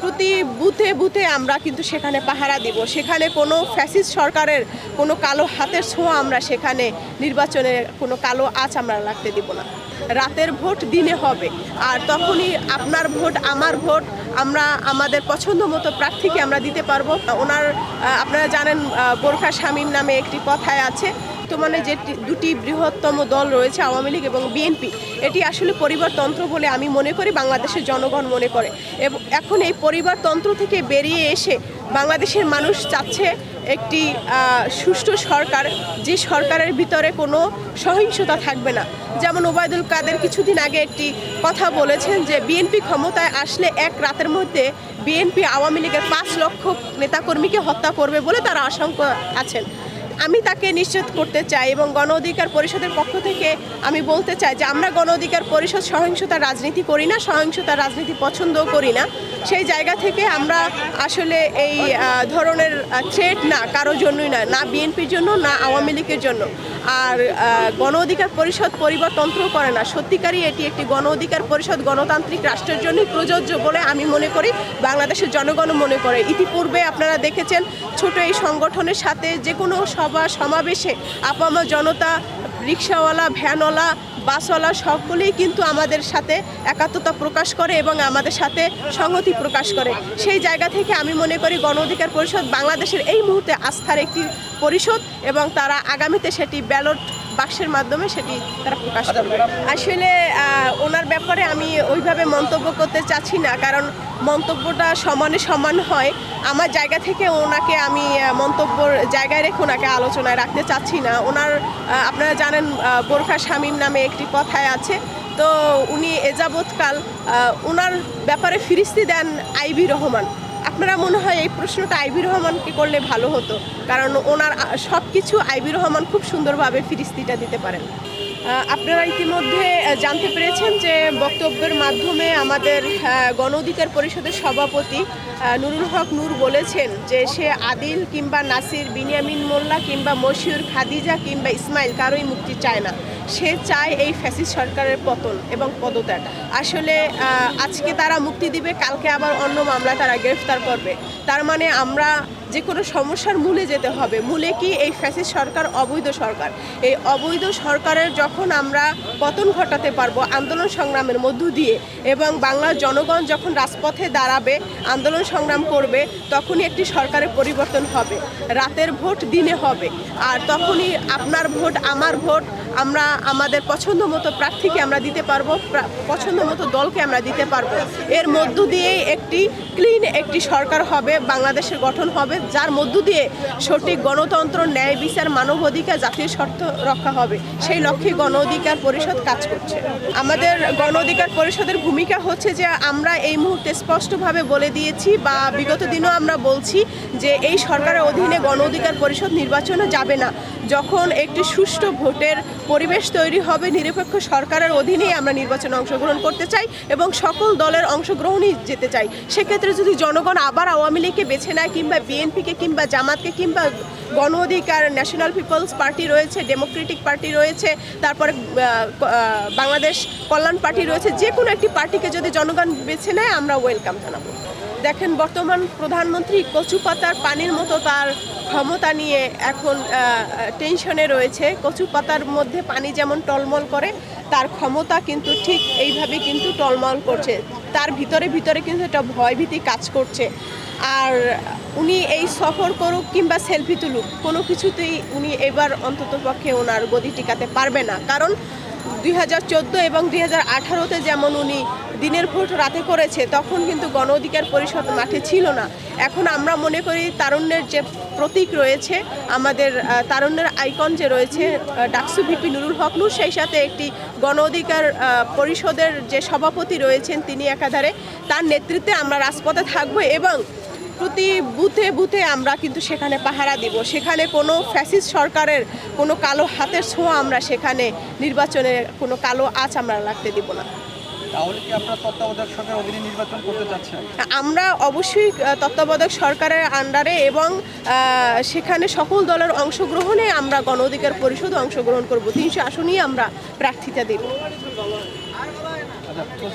প্রতি বুথে বুথে আমরা কিন্তু সেখানে পাহারা দিব। সেখানে কোনো ফ্যাসিস্ট সরকারের কোনো কালো হাতের ছোঁয়া আমরা সেখানে নির্বাচনে কোনো কালো আঁচ আমরা রাখতে দিব না। রাতের ভোট দিনে হবে। আর তখনই আপনার ভোট, আমার ভোট, আমরা আমাদের পছন্দ মতো প্রার্থীকে আমরা দিতে পারব। ওনার আপনারা জানেন বোরখা শামীম নামে একটি কথায় আছে বর্তমানে যে দুটি বৃহত্তম দল রয়েছে, আওয়ামী লীগ এবং বিএনপি, এটি আসলে পরিবারতন্ত্র বলে আমি মনে করি, বাংলাদেশের জনগণ মনে করে। এবং এখন এই পরিবারতন্ত্র থেকে বেরিয়ে এসে বাংলাদেশের মানুষ চাচ্ছে একটি সুষ্ঠু সরকার, যে সরকারের ভিতরে কোনো সহিংসতা থাকবে না। যেমন ওবায়দুল কাদের কিছুদিন আগে একটি কথা বলেছেন যে, বিএনপি ক্ষমতায় আসলে এক রাতের মধ্যে বিএনপি আওয়ামী লীগের পাঁচ লক্ষ নেতাকর্মীকে হত্যা করবে বলে তারা আশঙ্কা আছেন। আমি তাকে নিশ্চিত করতে চাই এবং গণ অধিকার পরিষদের পক্ষ থেকে আমি বলতে চাই যে আমরা গণ অধিকার পরিষদ সহিংসতার রাজনীতি করি না, সহিংসতার রাজনীতি পছন্দও করি না। সেই জায়গা থেকে আমরা আসলে এই ধরনের থ্রেট না কারোর জন্যই না না বিএনপির জন্য, না আওয়ামী লীগের জন্য। আর গণ অধিকার পরিষদ পরিবারতন্ত্র করে না। সত্যিকারই এটি একটি গণ অধিকার পরিষদ, গণতান্ত্রিক রাষ্ট্রের জন্যই প্রযোজ্য বলে আমি মনে করি। বাংলাদেশের জনগণও মনে করে। ইতিপূর্বে আপনারা দেখেছেন ছোট এই সংগঠনের সাথে যে কোনো সভা সমাবেশে আপাম জনতা, রিক্সাওয়ালা, ভ্যানওয়ালা, বাসওয়ালা সকলেই কিন্তু আমাদের সাথে একাত্মতা প্রকাশ করে এবং আমাদের সাথে সংহতি প্রকাশ করে। সেই জায়গা থেকে আমি মনে করি গণ অধিকার পরিষদ বাংলাদেশের এই মুহূর্তে আস্থার একটি পরিষদ এবং তারা আগামীতে সেটি ব্যালট বাক্সের মাধ্যমে সেটি তারা প্রকাশ করবে। আসলে ওনার ব্যাপারে আমি ওইভাবে মন্তব্য করতে চাচ্ছি না কারণ মন্তব্যটা সমানে সমান হয়। আমার জায়গা থেকে ওনাকে আমি মন্তব্যর জায়গায় রেখে ওনাকে আলোচনায় রাখতে চাচ্ছি না। ওনার আপনারা জানেন বোরখা শামীম নামে একটি কথায় আছে। তো উনি এযাবৎকাল আহ, ওনার ব্যাপারে ফিরিস্তি দেন আইবি রহমান। আপনারা মনে হয় এই প্রশ্নটা আইবি রহমানকে করলে ভালো হতো, কারণ ওনার সব কিছু আইবি রহমান খুব সুন্দরভাবে ফিরিস্তিটা দিতে পারেন। আপনারা ইতিমধ্যে জানতে পেরেছেন যে বক্তব্যের মাধ্যমে আমাদের গণ অধিকার পরিষদের সভাপতি নুরুল হক নূর বলেছেন যে সে আদিল কিংবা নাসির, বিনিয়ামিন মোল্লা কিংবা মশিউর খাদিজা কিংবা ইসমাইল কারোই মুক্তি চায় না। সে চায় এই ফ্যাসিস্ট সরকারের পতন এবং পদত্যাগ। আসলে আজকে তারা মুক্তি দিবে, কালকে আবার অন্য মামলায় তারা গ্রেফতার করবে। তার মানে আমরা যে কোনো সমস্যার মূলে যেতে হবে। মূলে কি এই ফ্যাসিস্ট সরকার, অবৈধ সরকার? এই অবৈধ সরকারের যখন আমরা পতন ঘটাতে পারব আন্দোলন সংগ্রামের মধ্য দিয়ে এবং বাংলার জনগণ যখন রাজপথে দাঁড়াবে, আন্দোলন সংগ্রাম করবে, তখনই একটি সরকারের পরিবর্তন হবে। রাতের ভোট দিনে হবে। আর তখনই আপনার ভোট, আমার ভোট, আমরা আমাদের পছন্দ মতো প্রার্থীকে আমরা দিতে পারব, প্রা- পছন্দ মতো দলকে আমরা দিতে পারব। এর মধ্য দিয়েই একটি ক্লিন একটি সরকার হবে, বাংলাদেশের গঠন হবে। যার মধ্য দিয়ে সঠিক গণতন্ত্র, ন্যায় বিচার মানবাধিকার জাতীয় স্বার্থ রক্ষা হবে, সেই লক্ষ্যে গণ অধিকার পরিষদ কাজ করছে। আমাদের গণ অধিকার পরিষদের ভূমিকা হচ্ছে যে, আমরা এই মুহূর্তে স্পষ্টভাবে বলে দিয়েছি বা বিগত দিনও আমরা বলছি যে, এই সরকারের অধীনে গণ অধিকার পরিষদ নির্বাচনে যাবে না। যখন একটি সুষ্ঠু ভোটের পরিবেশ তৈরি হবে, নিরপেক্ষ সরকারের অধীনেই আমরা নির্বাচনে অংশগ্রহণ করতে চাই এবং সকল দলের অংশগ্রহণই যেতে চাই। সেক্ষেত্রে যদি জনগণ আবার আওয়ামী লীগকে বেছে নেয় কিংবা বিএনপিকে কিংবা জামাতকে কিংবা Gono Odhikar National People's Party রয়েছে ডেমোক্রেটিক পার্টি রয়েছে, তারপরে বাংলাদেশ কল্যাণ পার্টি রয়েছে যে কোনো একটি পার্টিকে যদি জনগণ বেছে নেয়, আমরা ওয়েলকাম জানাব। দেখেন, বর্তমান প্রধানমন্ত্রী কচু পাতার পানির মতো তার ক্ষমতা নিয়ে এখন টেনশনে রয়েছে। কচু পাতার মধ্যে পানি যেমন টলমল করে, তার ক্ষমতা কিন্তু ঠিক এইভাবে কিন্তু টলমল করছে। তার ভিতরে ভিতরে কিন্তু একটা ভয়ভীতি কাজ করছে। আর উনি এই সফর করুক কিংবা সেলফি তুলুক, কোনো কিছুতেই উনি এবার অন্ততপক্ষে ওনার গদি টিকাতে পারবে না। কারণ দুই এবং দুই হাজার যেমন উনি দিনের ভোট রাতে করেছে, তখন কিন্তু গণ অধিকার পরিষদ মাঠে ছিল না। এখন আমরা মনে করি তারুণ্যের যে প্রতীক রয়েছে, আমাদের তারুণ্যের আইকন যে রয়েছে ডাকসু ভিপি নুরুল হক নূর, সেই সাথে একটি গণ অধিকার পরিষদের যে সভাপতি রয়েছেন তিনি একাধারে, তার নেতৃত্বে আমরা রাজপথে থাকব এবং প্রতি বুথে বুথে আমরা কিন্তু সেখানে পাহারা দিব। সেখানে কোনো ফ্যাসিস্ট সরকারের কোনো কালো হাতের ছোঁয়া আমরা সেখানে নির্বাচনে কোনো কালো আঁচ আমরা রাখতে দিব না। তাহলে কি আপনারা তত্ত্বাবধায়ক সরকার অধীনে নির্বাচন করতে চাচ্ছেন? আমরা অবশ্যই তত্ত্বাবধায়ক সরকারের আন্ডারে এবং সেখানে সকল দলের অংশগ্রহণে আমরা গণ অধিকার পরিষদ অংশগ্রহণ করব। তিনশো আসনেই আমরা প্রার্থিতা দেব। আচ্ছা